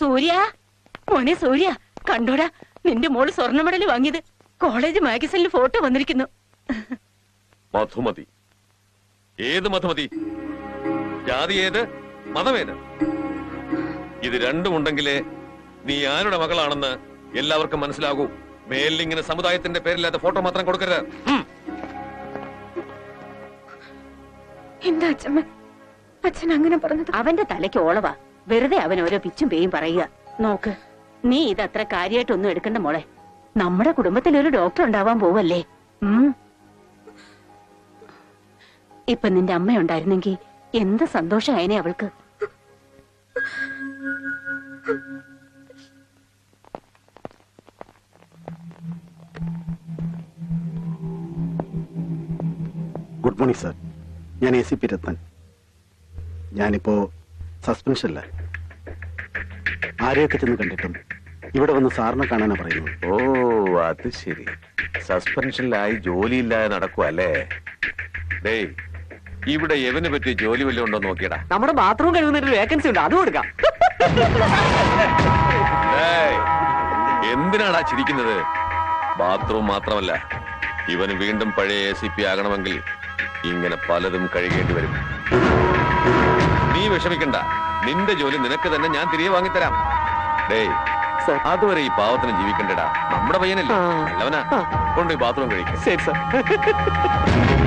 സൂര്യ? മോനെ സൂര്യ കണ്ടോടാ നിന്റെ മോൾ സ്വർണ മെഡൽ വാങ്ങിയത്. കോളേജ് മാഗസിനിൽ ഫോട്ടോ വന്നിരിക്കുന്നു. മധുമതി. ഏത് മധുമതി? ജാതി ഏത്? മതമേത്? ഇത് രണ്ടും ഉണ്ടെങ്കിലേ നീ ആരുടെ മകളാണെന്ന് എല്ലാവർക്കും മനസ്സിലാകൂ. മേലിങ്ങനെ സമുദായത്തിന്റെ പേരില്ലാത്ത ഫോട്ടോ മാത്രം കൊടുക്കരുത്. എന്താ അച്ഛൻ അങ്ങനെ പറഞ്ഞത്? അവന്റെ തലയ്ക്ക് ഓളവാ. വെറുതെ അവൻ ഓരോ പിച്ചും പേയും പറയുക. നോക്ക് നീ ഇത് അത്ര കാര്യമായിട്ടൊന്നും എടുക്കണ്ട മോളെ. നമ്മുടെ കുടുംബത്തിൽ ഒരു ഡോക്ടർ ഉണ്ടാവാൻ പോവല്ലേ. ഇപ്പൊ നിന്റെ അമ്മ ഉണ്ടായിരുന്നെങ്കിൽ എന്ത് സന്തോഷമായനെ അവൾക്ക്? Good morning sir. ഞാൻ എ സി പി രത്നൻ ഞാനിപ്പോ സസ്പെൻഷനില്ല ആരെയൊക്കെ ചെന്ന് കണ്ടിട്ടും? ഇവിടെ വന്ന് സാറിനെ കാണാനാ പറയുന്നത്. ഓ അത് ശരി. സസ്പെൻഷനിലായി ജോലിയില്ലാതെ നടക്കുവല്ലേ ഡേയ് ഇവിടെ എവന് പറ്റിയ ജോലി വല്ലതും ഉണ്ടോ നോക്കിയടാ. നമ്മുടെ ബാത്റൂം കഴുകുന്നതിന് വേക്കൻസി ഉണ്ട്. അത് കൊടുക്കാം ഏയ്, എന്തിനാടാ ചിരിക്കുന്നത്? ബാത്റൂം മാത്രമല്ല ഇവന് വീണ്ടും പഴയ എ സി പി ആകണമെങ്കിൽ ഇങ്ങനെ പലതും കഴുകേണ്ടി വരും. നീ വിഷമിക്കണ്ട. നിന്റെ ജോലി നിനക്ക് തന്നെ ഞാൻ തിരികെ വാങ്ങിത്തരാം ഡേയ് സർ. അതുവരെ ഈ പാവത്തിന് ജീവിക്കണ്ടടാ നമ്മുടെ പയ്യനല്ലേ. നല്ലവനാ. കൊണ്ടുപോയി ബാത്റൂം കഴിക്കും ശരി സാർ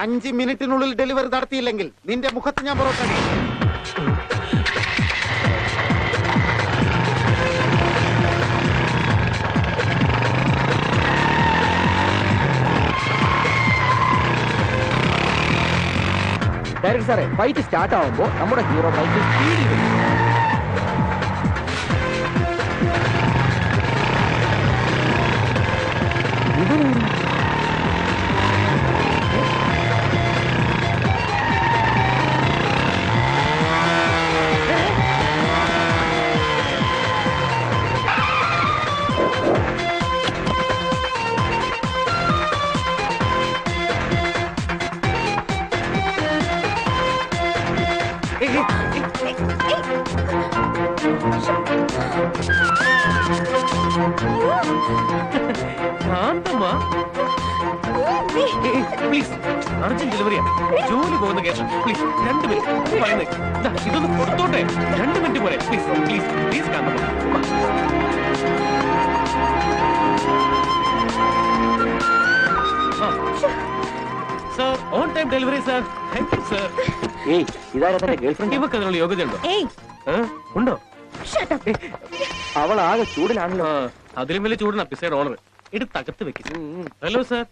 അഞ്ച് മിനിറ്റിനുള്ളിൽ ഡെലിവറി നടത്തിയില്ലെങ്കിൽ നിന്റെ മുഖത്ത് ഞാൻ പൊറോട്ട ഡയറക്ടർ സാറേ ഫൈറ്റ് സ്റ്റാർട്ട് ആവുമ്പോൾ നമ്മുടെ ഹീറോ ബൈക്ക് സ്പീഡിൽ ശാന്തമ്മാ പ്ലീസ് അർജന്റ് ഡെലിവറിയാ. ജോലി പോകുന്ന കേസ്. പ്ലീസ് രണ്ട് മിനിറ്റ്. പറയുന്നത് ഇതൊന്ന് കൊടുത്തോട്ടെ. രണ്ട് മിനിറ്റ് പോരെ. Please please please Kanthamma sir on time delivery sir. Thank you sir. ഏയ് ഇതാരാ തന്റെ ഗേൾഫ്രണ്ട് ഇവക്ക് അതിനുള്ള യോഗ്യത ഉണ്ടോ? ഏയ് ഉണ്ടോ അവൾ ആകെ ചൂടിലാണല്ലോ. ആ അതിലും വലിയ ചൂടാണ് പിസയുടെ ഓണർ എടുത്ത് തകർത്ത് വെക്കും. ഹലോ സർ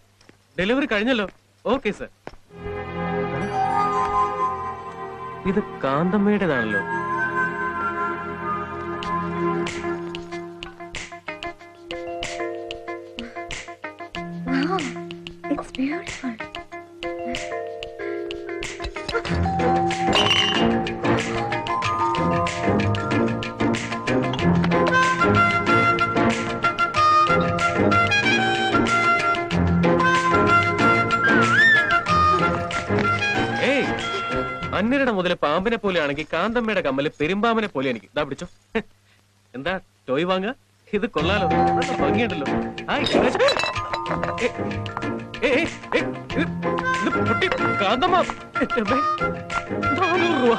ഡെലിവറി കഴിഞ്ഞല്ലോ. ഓക്കെ സർ ഇത് കാന്തമ്മയുടേതാണല്ലോ. ബ്യൂട്ടിഫുൾ ഏയ് അന്യരുടെ മുതൽ പാമ്പിനെ പോലെയാണെങ്കിൽ കാന്തമ്മയുടെ കമ്മൽ പെരുമ്പാമ്പിനെ പോലെ എനിക്ക്. ഇതാ പിടിച്ചോ. എന്താ ടോയ് വാങ്ങുക ഇത് കൊള്ളാലോ. ഭംഗിയുണ്ടല്ലോ. പൊട്ടി കാന്തമ്മ. നാനൂറ് രൂപ.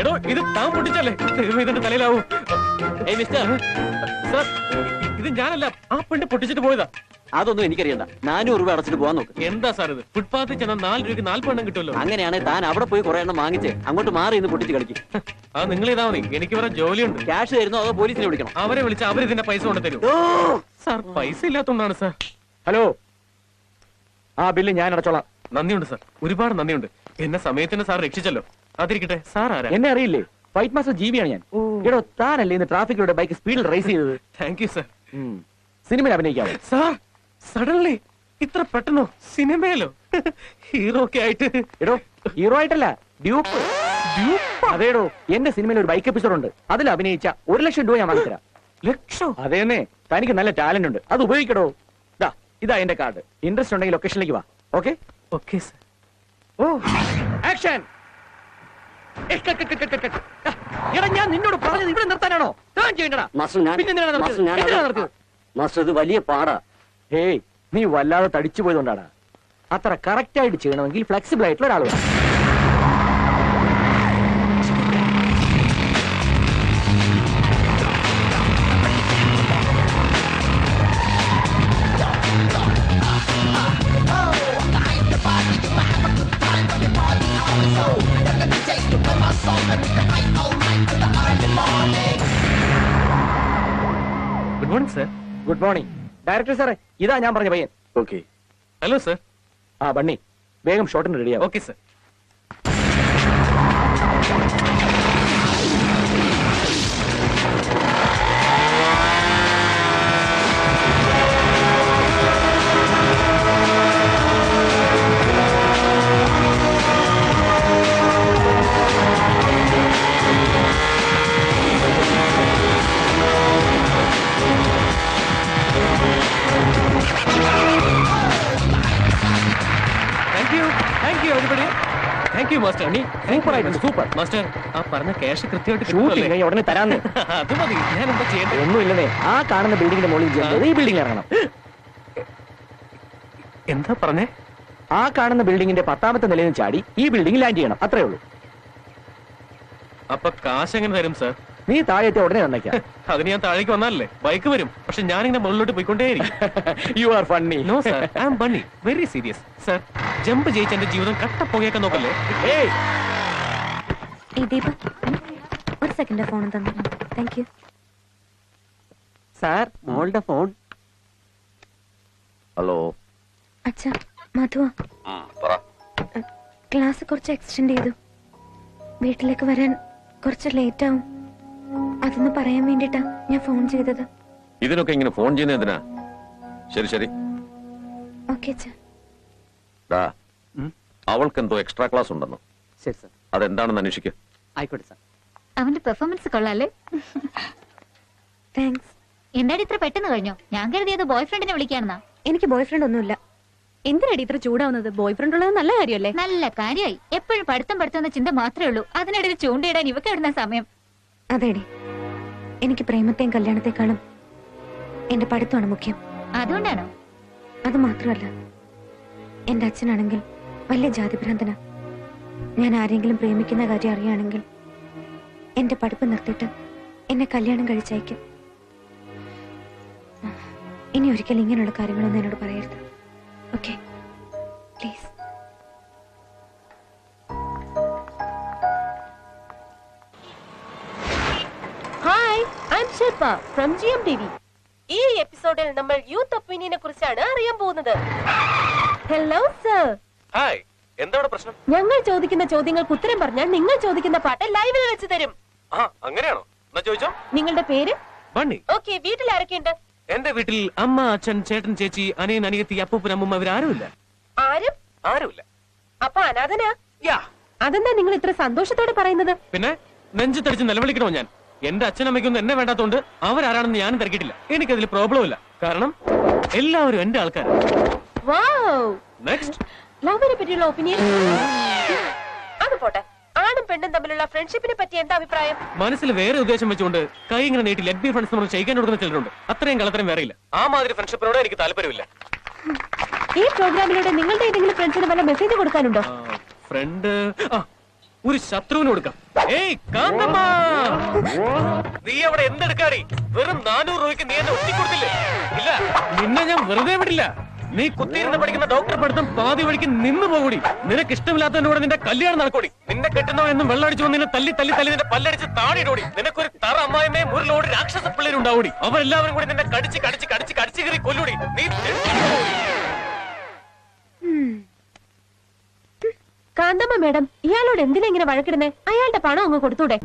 എടോ ഇത് താൻ പൊട്ടിച്ചല്ലേ? ഇതിന്റെ തലയിലാവൂ. ഏയ് മിസ്റ്റർ. സാർ ഇത് ഞാനല്ല ആ പെണ്ണ് പൊട്ടിച്ചിട്ട് പോയതാ. അതൊന്നും എനിക്കറിയണ്ട. നാനൂറ് രൂപ അടച്ചിട്ട് പോവാൻ നോക്ക്. എന്താ സാർ ഇത്? ഫുട്പാത്തിൽ ചെന്നാൽ നാല് രൂപയ്ക്ക് നാൽപ്പെണ്ണം കിട്ടുമല്ലോ. അങ്ങനെയാണെങ്കിൽ താൻ അവിടെ പോയി കുറെ എണ്ണം വാങ്ങിച്ച് അങ്ങോട്ട് മാറി ഇന്ന് പൊട്ടിച്ച് കളിക്കും. അത് നിങ്ങൾ ഇതാ മതി. എനിക്ക് വേറെ ജോലിയുണ്ട്. ക്യാഷ് തരുന്നോ അതോ പോലീസിനെ വിളിക്കണം? അവരെ വിളിച്ച് അവർ ഇതിന്റെ പൈസ കൊണ്ട് തരും സാർ പൈസ ഇല്ലാത്തോണ്ടാണ് സാർ. ഹലോ. ആ ബില്ല് ഞാൻ അടച്ചോളാം. നന്ദിയുണ്ട് സാർ. ഒരുപാട് നന്ദിയുണ്ട്. എന്നെ സമയത്തിന് സാർ രക്ഷിച്ചല്ലോ. അതിരിക്കട്ടെ സാർ ആരാ? എന്നെ അറിയില്ലേ? വൈറ്റ് മാസ്റ്റർ ജീവിയാണ് ഞാൻ. എടോ താനല്ലേ ഇന്ന് ട്രാഫിക്കിലൂടെ ബൈക്ക് സ്പീഡിൽ റേസ് ചെയ്തത്? താങ്ക് യു സാർ സിനിമയിൽ അഭിനയിക്കാം സാർ സഡൻലി ഇത്ര പെട്ടെന്നോ? സിനിമയിലോ? ഹീറോ ഒക്കെ ആയിട്ട്. എടോ ഹീറോ ആയിട്ടല്ല ഡ്യൂപ്പ് അതേടോ എന്റെ സിനിമയിൽ ഒരു ബൈക്ക് എപ്പിസോഡ് ഉണ്ട്. അതിൽ അഭിനയിച്ച ഒരു ലക്ഷം രൂപ ഞാൻ വാങ്ങിത്തരാം. ലക്ഷോ? അതേന്നെ തനിക്ക് നല്ല ടാലന്റ് ഉണ്ട്. അത് ഉപയോഗിക്കടോ. ഇതാ ഇതാ എന്റെ കാർഡ് ഇൻട്രസ്റ്റ് ഉണ്ടെങ്കിൽ ലൊക്കേഷനിലേക്ക് വാ. ഓക്കെ ഓക്കെ സർ ഓ ആക്ഷൻ എടാ ഞാൻ നിന്നോട് പറഞ്ഞത് ഇവിടെ നിർത്താനാണോ? താൻ ചെയ്യണ്ടടാ. പിന്നെ എന്തിനാണ് ഞാൻ എന്തിനാണ് നടത്തിയത്? ഇത് വലിയ പാടാ. ഹേയ് നീ വല്ലാതെ തടിച്ചു പോയതുകൊണ്ടാടാ അത്ര കറക്റ്റ് ആയിട്ട് ചെയ്യണമെങ്കിൽ ഫ്ലെക്സിബിൾ ആയിട്ടുള്ള ഒരാൾ വേണം good morning sir good morning director സാറേ ഇതാ ഞാൻ പറഞ്ഞ പയ്യൻ. ഓക്കെ ഹലോ സർ ആ ബണ്ണി വേഗം ഷോട്ടിന് റെഡിയാ ഓക്കെ സർ സൂപ്പർ ആയിട്ടുണ്ട് സൂപ്പർ. മാസ്റ്റർ ആ പറഞ്ഞ ക്യാഷ് കൃത്യമായിട്ട് ഷൂട്ടിംഗ് കിട്ടുമല്ലേ? കഴിഞ്ഞ ഉടനെ തരാന്ന്. അത് മതി ഞാൻ എന്താ ചെയ്യേണ്ടത്? ഒന്നുമില്ലെന്നേ ആ കാണുന്ന ബിൽഡിംഗിന്റെ മുകളിൽ ഈ ബിൽഡിംഗ് ഇറങ്ങണം. എന്താ പറഞ്ഞേ? ആ കാണുന്ന ബിൽഡിംഗിന്റെ പത്താമത്തെ നിലയിൽ ചാടി ഈ ബിൽഡിംഗ് ലാൻഡ് ചെയ്യണം. അത്രേ ഉള്ളൂ. അപ്പൊ കാശ് എങ്ങനെ തരും സർ നീ താഴത്തെ ഉടനെ തന്നേക്കാം അതിന് ഞാൻ താഴേക്ക് വന്നാലേ ബൈക്ക് വരും. പക്ഷെ ഞാനിങ്ങനെ മുകളിലോട്ട് പോയിക്കൊണ്ടേയിരിക്കും. You are funny no sir I am Bunny very serious sir jump ജയിച്ച എന്റെ ജീവിതം കട്ട പുകയൊക്കെ നോക്കല്ലേ ഒരു സെക്കൻഡ് ഫോൺ തന്നെ? താങ്ക് യു സാർ മോളുടെ ഫോൺ ഹലോ അച്ഛാ മധുവാ. പറ. ക്ലാസ് കുറച്ച് എക്സ്റ്റെൻഡ് ചെയ്തു. വീട്ടിലേക്ക് വരാൻ കുറച്ച് ലേറ്റ് ആവും. അതൊന്ന് പറയാൻ വേണ്ടിട്ടാ ഞാൻ ഫോൺ ചെയ്തത്. ഇതിനൊക്കെ ഇങ്ങനെ ഫോൺ ചെയ്യുന്ന എന്തിനാ? ശരി ശരി. ഓക്കെ അവൾക്ക് എന്തോ എക്സ്ട്രാ ക്ലാസ് ഉണ്ടെന്നോ? ശരി സാർ അതെന്താണെന്ന് അന്വേഷിക്കുക ആയിക്കോട്ടെ സർ അവന്റെ പെർഫോമൻസ് കൊള്ളാല്ലേ? താങ്ക്സ് എന്താടി ഇത്ര പെട്ടെന്ന് കഴിഞ്ഞോ? ഞാൻ കരുതിയത് ബോയ് ഫ്രണ്ടിനെ വിളിക്കാണെന്നാ. എനിക്ക് ബോയ്ഫ്രണ്ട് ഒന്നുമില്ല. എന്തിനടി ഇത്ര ചൂടാവുന്നത്? ബോയ്ഫ്രണ്ട് ഉള്ളത് നല്ല കാര്യമല്ലേ? നല്ല കാര്യമായി. എപ്പോഴും പഠിത്തം പഠിത്തം എന്ന ചിന്ത മാത്രമേ ഉള്ളൂ. അതിനിടയിൽ ചൂണ്ടയിടാൻ ഇവക്ക് ഇടുന്ന സമയം? അതേടി. എനിക്ക് പ്രേമത്തെയും കല്യാണത്തെക്കാളും എന്റെ പഠിത്തമാണ് മുഖ്യം. അതുകൊണ്ടാണോ? അത് മാത്രമല്ല എന്റെ അച്ഛനാണെങ്കിൽ വലിയ ജാതിഭ്രാന്തന. ഞാൻ ആരെങ്കിലും പ്രേമിക്കുന്ന കാര്യം അറിയുകയാണെങ്കിൽ എന്റെ പഠിപ്പ് നിർത്തിയിട്ട് എന്നെ കല്യാണം കഴിച്ചയക്കും. ഇനി ഒരിക്കലും ഇങ്ങനെയുള്ള കാര്യങ്ങളൊന്നും എന്നോട് പറയരുത്. Okay please Shilpa from G M T V ഈ എപ്പിസോഡിൽ നമ്മൾ യൂത്ത് ഒപ്പീനിയനെ കുറിച്ചാണ് അറിയാൻ പോകുന്നത്. ഹലോ സർ ഹായ് എന്താണ് പ്രശ്നം? ഞങ്ങൾ ചോദിക്കുന്ന ചോദ്യങ്ങൾക്ക് ഉത്തരം പറഞ്ഞാൽ നിങ്ങൾ ചോദിക്കുന്ന പാട്ട് ലൈവിൽ വെച്ച് തരും. ആ അങ്ങനെയാണോ? എന്നാ ചോദിച്ചോ. നിങ്ങളുടെ പേര്? ബണ്ണി. ഓക്കെ വീട്ടിൽ ആരൊക്കെയുണ്ട്? എന്റെ വീട്ടിൽ അമ്മ അച്ഛൻ ചേട്ടൻ ചേച്ചി അനിയൻ അനിയത്തി അപ്പൂപ്പൻ അമ്മൂമ്മ ഇവരാരുമില്ല ആരും? ആരുമില്ല. അപ്പൊ അനാഥനാ? യാ. അതെന്താ നിങ്ങൾ ഇത്ര സന്തോഷത്തോടെ പറയുന്നത്? പിന്നെ നെഞ്ചു തടിച്ച് നിലവിളിക്കണോ ഞാൻ? എന്റെ അച്ഛനമ്മയ്ക്കൊന്നും എന്നെ വേണ്ടാത്തോണ്ട് അവരാരാണെന്ന് ഞാനും തിരക്കിട്ടില്ല എനിക്കതിൽ പ്രോബ്ലം ഇല്ല. കാരണം എല്ലാവരും എന്റെ ആൾക്കാരാണ് വാവ് നെക്സ്റ്റ് ലവിനെ പറ്റിയുള്ള ഒപ്പീനിയൻ അത് പോട്ടെ. ആണും പെണ്ണും തമ്മിലുള്ള ഫ്രണ്ട്ഷിപ്പിനെ പറ്റി എന്താ അഭിപ്രായം? മനസ്സിൽ വേറെ ഉദ്ദേശം വെച്ചുകൊണ്ട് കൈ ഇങ്ങനെ നീട്ടി ലെഗ് ബി ഫ്രണ്ട്സ് നമ്മൾ ചെയ്യിക്കാൻ കൊടുക്കുന്ന ചിലരുണ്ട്. അത്രയും കളത്തരം വേറെ ഇല്ല. ആ മാതിരി ഫ്രണ്ട്ഷിപ്പിനോട് എനിക്ക് താല്പര്യമില്ല. ഈ പ്രോഗ്രാമിലൂടെ നിങ്ങളുടെ ഏതെങ്കിലും ഫ്രണ്ട്സിന് വല്ല മെസ്സേജ് കൊടുക്കാനുണ്ടോ? ഫ്രണ്ട് ഒരു ശത്രുവിന് കൊടുക്കാം. ഏയ് നീ അവിടെ എന്തെടുക്കാടി? വെറും നാനൂറ് രൂപയ്ക്ക് നീ എന്നെ ഒറ്റിക്കൊടുത്തില്ലേ? ഇല്ല നിന്നെ ഞാൻ വെറുതെ വിടില്ല. നീ കുത്തിയിരുന്ന് പഠിക്കുന്ന ഡോക്ടർ പഠിത്തം പാതി വഴിക്ക് നിന്ന് പോകൂടി. നിനക്ക് ഇഷ്ടമില്ലാത്തതിനോട് നിന്റെ കല്യാണം നടക്കൂടി. നിന്നെ കെട്ടുന്നവ എന്നും വെള്ളടിച്ചു വന്ന് നിന്നെ തല്ലി തല്ലി തല്ലി നിന്റെ പല്ലടിച്ച് താടിയിടോടി നിനക്കൊരു തറ അമ്മായിമേ മുരിലോട് രാക്ഷസ പിള്ളേരുണ്ടാവൂടി അവരെല്ലാവരും കൂടി നിന്നെ കടിച്ച് കടിച്ച് കടിച്ച് കടിച്ച് കയറി കൊല്ലൂടി. നീ കാന്തമ്മ മേഡം ഇയാളോട് എന്തിനാ ഇങ്ങനെ വഴക്കിടുന്നേ? അയാളുടെ പണം അങ്ങ് കൊടുത്തൂടെ?